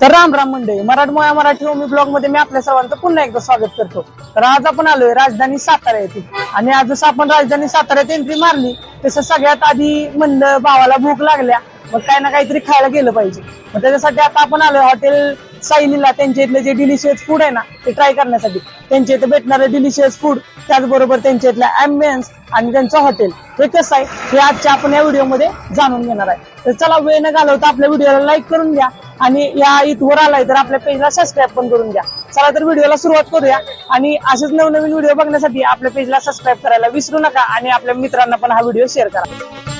तर राम राम मंडळी मराठमोळ्या मराठी होमी ब्लॉगमध्ये मी आपल्या सर्वांचं पुन्हा एकदा स्वागत करतो. तर आज आपण आलोय राजधानी सातारा येथे. आणि आज जसं आपण राजधानी साताऱ्यात एंट्री मारली तसं सगळ्यात आधी म्हणलं भावाला भूक लागल्या मग काही ना काहीतरी खायला गेलं पाहिजे. मग त्याच्यासाठी आता आपण आलोय हॉटेल साईलीला त्यांच्या इथले जे डिलिशियस फूड आहे ना ते ट्राय करण्यासाठी. त्यांच्या इथे भेटणारे डिलिशियस फूड त्याचबरोबर त्यांच्या इथल्या अँबियन्स आणि त्यांचं हॉटेल हे कसं आहे हे आजच्या आपण या व्हिडिओमध्ये जाणून घेणार आहे. तर चला वेळ न घालवता आपल्या व्हिडिओला लाईक करून घ्या. आणि या इथवर आलाय तर आपल्या पेजला सबस्क्राईब पण करून घ्या चला तर व्हिडिओला सुरुवात करूया. आणि असेच नवनवीन व्हिडिओ बघण्यासाठी आपल्या पेजला सबस्क्राईब करायला विसरू नका आणि आपल्या मित्रांना पण हा व्हिडिओ शेअर करा.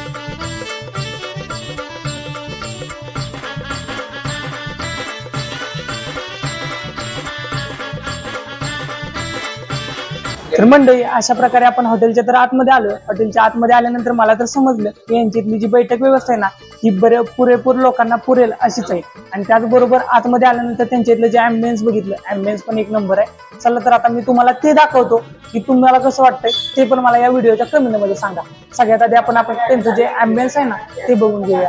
तर मंडळी अशा प्रकारे आपण हॉटेलच्या तर आतमध्ये आलो हॉटेलच्या आतमध्ये आल्यानंतर मला तर समजलं की यांच्यातली जी बैठक व्यवस्था आहे ना ही बरे पुरेपूर लोकांना पुरेल अशीच आहे. आणि त्याचबरोबर आतमध्ये आल्यानंतर त्यांच्या इथलं जे अँबियन्स बघितलं अँबियन्स पण एक नंबर आहे. चला तर आता मी तुम्हाला ते दाखवतो की तुम्हाला कसं वाटतंय ते पण मला या व्हिडिओच्या कमेंटमध्ये सांगा. सगळ्यात आधी आपण आपण त्यांचं जे अँबियन्स आहे ना ते बघून घेऊया.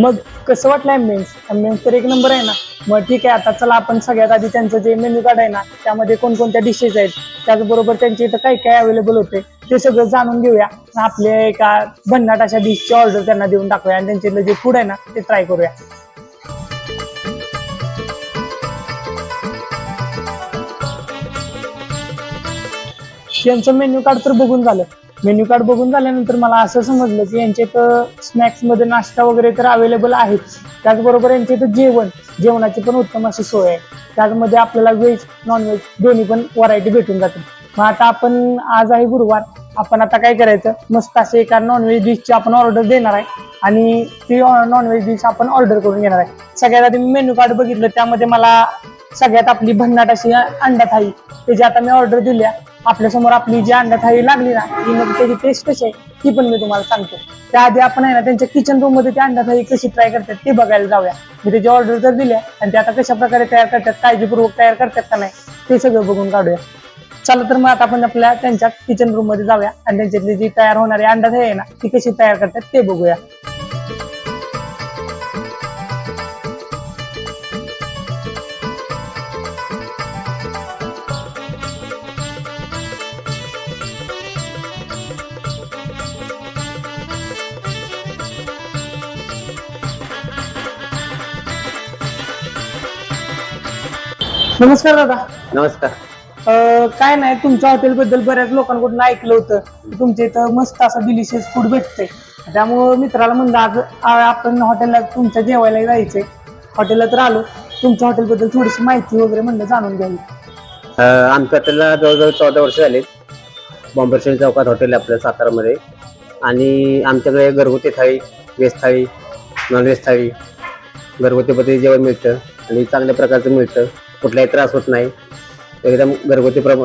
मग कसं वाटलं अँबियन्स अँबियन्स तर एक नंबर आहे ना. मग ठीक आहे आता चला आपण सगळ्यात आधी त्यांचं जे मेन्यू कार्ड आहे ना त्यामध्ये कोणकोणत्या डिशेस आहेत? त्याचबरोबर त्यांच्या इथं काय काय अवेलेबल होते? ते सगळं जाणून घेऊया. आपल्या एका भन्नाट अशा डिशची ऑर्डर त्यांना देऊन टाकूया आणि त्यांच्यातलं जे फूड आहे ना ते ट्राय करूया. यांचं मेन्यू कार्ड तर बघून झालं. मेन्यू कार्ड बघून झाल्यानंतर मला असं समजलं की यांच्या इथं स्नॅक्समध्ये नाश्ता वगैरे तर अवेलेबल आहेच त्याचबरोबर यांच्या इथं जेवण जेवणाची पण उत्तम अशी सोय आहे. त्यामध्ये आपल्याला व्हेज नॉनव्हेज दोन्ही पण व्हरायटी भेटून जाते मग आता आपण आज आहे गुरुवार. आपण आता काय करायचं? मस्त असे एका नॉनव्हेज डिशची आपण ऑर्डर देणार आहे. आणि ती नॉनव्हेज डिश आपण ऑर्डर करून घेणार आहे. सगळ्यात आधी मी मेन्यू कार्ड बघितलं. त्यामध्ये मला सगळ्यात आपली भन्नाट अशी अंडा थाळी त्याची आता मी ऑर्डर दिल्या आपल्यासमोर आपली जी अंडा थाळी लागली ना ती मग त्याची टेस्ट कशी आहे ती पण मी तुम्हाला सांगतो. त्याआधी आपण आहे ना त्यांच्या किचन रूममध्ये ती अंडा थाळी कशी ट्राय करतात ते बघायला जाऊया. मी त्याची ऑर्डर जर दिल्या आणि ते आता कशा प्रकारे तयार करतात काळजीपूर्वक तयार करतात का नाही ते सगळं बघून काढूया. चला तर मग आता आपण आपल्या त्यांच्या किचन रूममध्ये जाऊया आणि त्यांच्यातली जी तयार होणारी अंडा थाळी आहे ना ती कशी तयार करतात ते बघूया. नमस्कार दादा. नमस्कार. अं, काय नाही तुमच्या हॉटेल बद्दल बऱ्याच लोकांकडून ऐकलं होतं की तुमच्या इथं मस्त असं डिलिशियस फूड भेटतंय. त्यामुळं मित्राला म्हणलं आज आ- आपण हॉटेलला तुमच्या जेवायला जायचंय. हॉटेलला तर आलो. तुमच्या हॉटेलबद्दल थोडीशी माहिती वगैरे म्हणलं जाणून घ्यावी अं, आमच्या हॉटेलला जवळजवळ चौदा वर्ष झाले. बॉम्बर्शन चौकात हॉटेल आहे आपलं सातारामध्ये. आणि आमच्याकडे घरगुती थाळी व्हेज थाळी नॉनव्हेज थाळी घरगुती पद्धती जेवण मिळतं आणि चांगल्या प्रकारचं मिळतं. कुठलाही त्रास होत नाही. एकदम घरगुती प्रम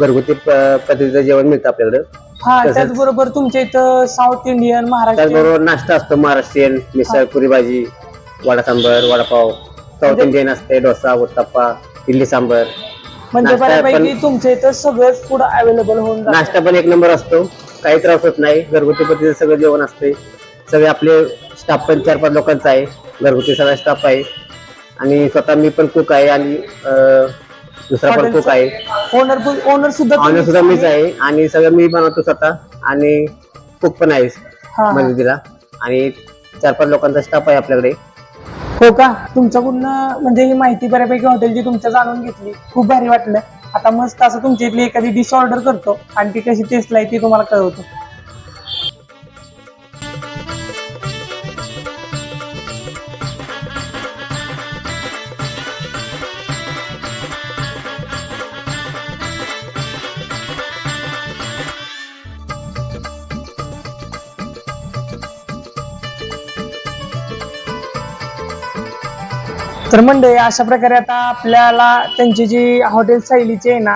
घरगुती पद्धतीचं जेवण मिळतं आपल्याकडं. हा तसंच- त्याचबरोबर तुमच्या इथं साऊथ इंडियन महाराष्ट्र त्याचबरोबर नाश्ता असतो महाराष्ट्रीयन मिसळ पुरी भाजी वडा सांबर वडापाव. साऊथ म्हणजे- इंडियन असते डोसा उत्तप्पा इडली सांबर. म्हणजे नाश्ता बऱ्यापैकी पण- तुमच्या इथं सगळंच फूड अवेलेबल होऊन जातं. नाश्ता पण एक नंबर असतो. काही त्रास होत नाही. घरगुती पद्धतीचं सगळं जेवण असते. सगळे आपले स्टाफ पण चार पाच लोकांचा आहे. घरगुती सगळा स्टाफ आहे. आणि स्वतः मी पण कुक आहे आणि अं, दुसरा पण कुक आहे. ओनर ओनर सुद्धा ऑनर तुम्हीच सुद्धा मीच आहे. आणि सगळं मी बनवतो स्वतः. आणि कुक पण आहे हा, हा. मदतीला. आणि चार पाच लोकांचा स्टाफ आहे आपल्याकडे. हो का? तुमच्याकडून म्हणजे ही माहिती बऱ्यापैकी हॉटेलची तुमच्या जाणून घेतली. खूप भारी वाटलं. आता मस्त असं तुमच्या इथली एखादी डिश ऑर्डर करतो. आणि ती कशी टेस्ट ती तुम्हाला कळवतो. तर मंडळी अशा प्रकारे आता आपल्याला त्यांची जी हॉटेल शैलीची आहे ना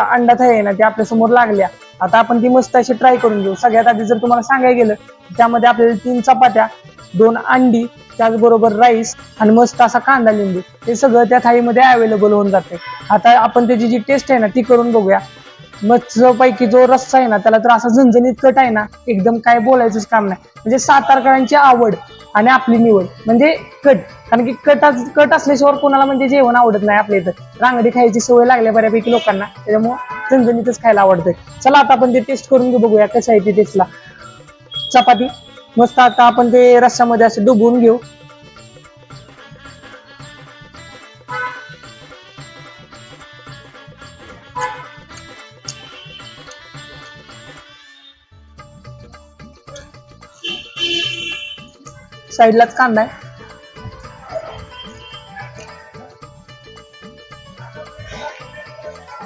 अंडा थाळी आहे ना ती आपल्यासमोर लागल्या. आता आपण ती मस्त अशी ट्राय करून घेऊ. सगळ्यात आधी जर तुम्हाला सांगायला गेलं त्यामध्ये आपल्याला तीन चपात्या दोन अंडी त्याचबरोबर राईस आणि मस्त असा कांदा लिंबू. हे सगळं त्या थाळीमध्ये अवेलेबल होऊन जाते. आता आपण त्याची जी टेस्ट आहे ना ती करून बघूया. मस्त पैकी जो रस्सा आहे ना त्याला तर असा झणझणीत कट आहे ना एकदम काय बोलायचंच काम नाही. म्हणजे सातारकरांची आवड आणि आपली निवड म्हणजे कट. कारण की कट कट असल्याशिवाय कोणाला म्हणजे जेवण आवडत नाही आपल्या इथं. रांगडी खायची सवय लागल्या बऱ्यापैकी लोकांना त्याच्यामुळं झणझणीतच खायला आवडतंय चला आता आपण ते टेस्ट करून घेऊ बघूया कसं आहे ते टेस्टला चपाती. मस्त आता आपण ते रस्स्यामध्ये असं डुबवून घेऊ. साईडलाच कांदा आहे.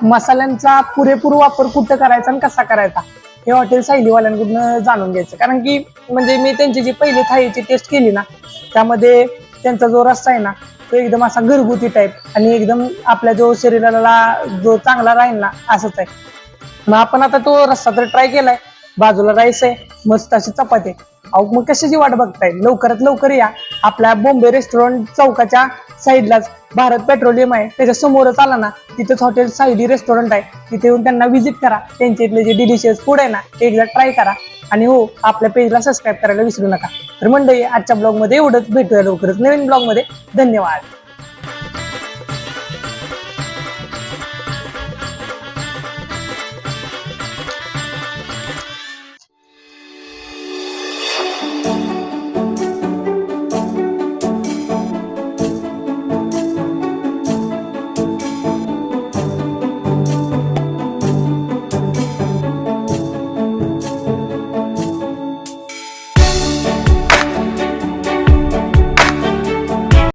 मसाल्यांचा पुरेपूर वापर कुठं करायचा आणि कसा करायचा हे हॉटेल शैलीवाल्यांकडून जाणून घ्यायचं. कारण की म्हणजे मी त्यांची जी पहिली थाळीची टेस्ट केली ना त्यामध्ये त्यांचा जो रस्सा आहे ना तो एकदम असा घरगुती टाईप आणि एकदम आपल्या जो शरीराला जो चांगला राहील ना असंच आहे. मग आपण आता तो रस्सा तर ट्राय केलाय. बाजूला राईस आहे. मस्त अशी चपाती आहे. अहो मग कशाची वाट बघताय? लवकरात लवकर या. आपल्या बॉम्बे रेस्टॉरंट चौकाच्या साईडलाच भारत पेट्रोलियम आहे. त्याच्या समोरच आला ना तिथेच हॉटेल सायली रेस्टॉरंट आहे. तिथे येऊन त्यांना व्हिजिट करा. त्यांच्या इथले जे डिलिशियस फूड आहे ना ते एकदा ट्राय करा. आणि हो आपल्या पेजला सबस्क्राईब करायला विसरू नका. तर मंडळी आजच्या ब्लॉगमध्ये एवढंच. भेटूया लवकरच नवीन ब्लॉगमध्ये धन्यवाद.